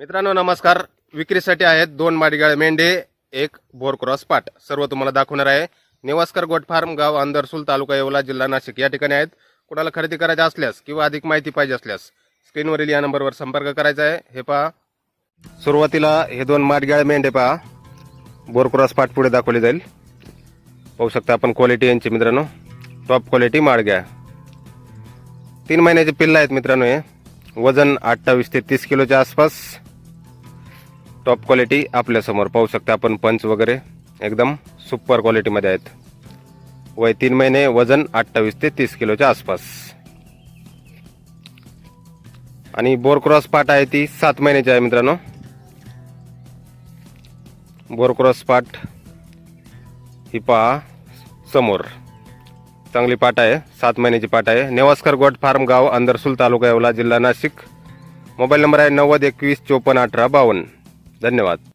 मित्रांनो नमस्कार. विक्रीसाठी आहेत दोन माडीगाळ मेंढे एक बोरक्रॉस पाट. सर्व तुम्हाला दाखवणार आहे. निवासकर गोट फार्म गाव अंदरसूल तालुका येवला जिल्हा नाशिक. या ठिकाणी आहेत. कुणाला खरेदी करायची असल्यास किंवा अधिक माहिती पाहिजे असल्यास स्क्रीनवरील या नंबरवर संपर्क करायचा आहे. हे पहा. सुरुवातीला हे दोन माडगाळ मेंढे पहा. बोरक्रॉस पाट पुढे दाखवले जाईल. पाहू शकता आपण क्वालिटी यांची मित्रांनो. टॉप क्वालिटी माडग्या तीन महिन्याचे पिल्ल आहेत मित्रांनो हे. वजन अठ्ठावीस ते तीस किलोच्या आसपास. टॉप क्वालिटी आपल्यासमोर पाहू शकता आपण पंच वगैरे. एकदम सुपर क्वालिटीमध्ये आहेत. वय तीन महिने वजन अठ्ठावीस ते तीस किलोच्या आसपास. आणि बोरक्रॉस पाट आहे ती सात महिन्याची आहे मित्रांनो. बोरक्रॉस पाट ही पहा समोर. चांगली पाट आहे सात महिन्याची पाट आहे. नेवास्कर गोट फार्म गाव अंदरसूल तालुका येवला जिल्हा नाशिक. मोबाईल नंबर आहे नव्वद एकवीस चोपन्न अठरा बावन्न. धन्यवाद.